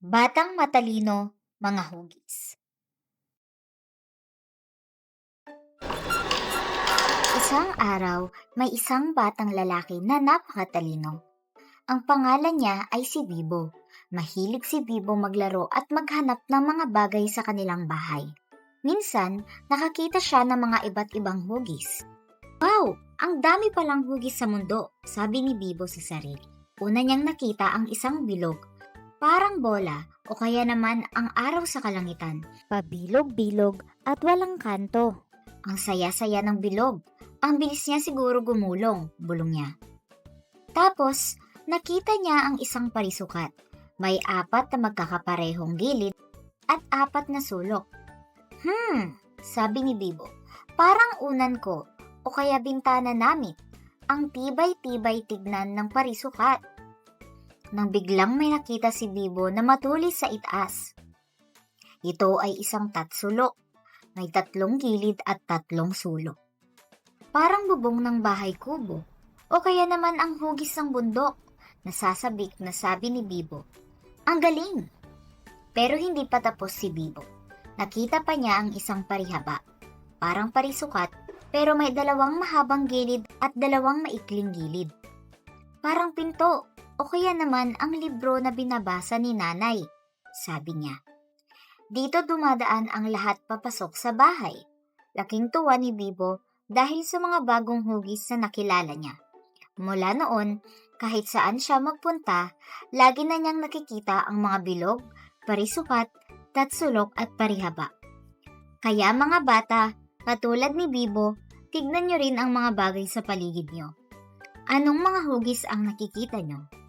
Batang matalino, mga hugis. Isang araw, may isang batang lalaki na napakatalino. Ang pangalan niya ay si Bibo. Mahilig si Bibo maglaro at maghanap ng mga bagay sa kanilang bahay. Minsan, nakakita siya ng mga iba't ibang hugis. Wow! Ang dami palang hugis sa mundo, sabi ni Bibo sa sarili. Una niyang nakita ang isang bilog. Parang bola o kaya naman ang araw sa kalangitan. Pabilog-bilog at walang kanto. Ang saya-saya ng bilog. Ang bilis niya siguro gumulong, bulong niya. Tapos, nakita niya ang isang parisukat. May apat na magkakaparehong gilid at apat na sulok. Hmm, sabi ni Bibo. Parang unan ko o kaya bintana namin. Ang tibay-tibay tignan ng parisukat. Nang biglang may nakita si Bibo na matulis sa itaas. Ito ay isang tatsulok. May tatlong gilid at tatlong sulok. Parang bubong ng bahay kubo. O kaya naman ang hugis ng bundok. Nasasabik na sabi ni Bibo. Ang galing! Pero hindi pa tapos si Bibo. Nakita pa niya ang isang parihaba. Parang parisukat, pero may dalawang mahabang gilid at dalawang maikling gilid. Parang pinto, o kaya naman ang libro na binabasa ni nanay, sabi niya. Dito dumadaan ang lahat papasok sa bahay. Laking tuwa ni Bibo dahil sa mga bagong hugis na nakilala niya. Mula noon, kahit saan siya magpunta, lagi na niyang nakikita ang mga bilog, parisukat, tatsulok at parihaba. Kaya mga bata, katulad ni Bibo, tignan niyo rin ang mga bagay sa paligid niyo. Anong mga hugis ang nakikita niyo?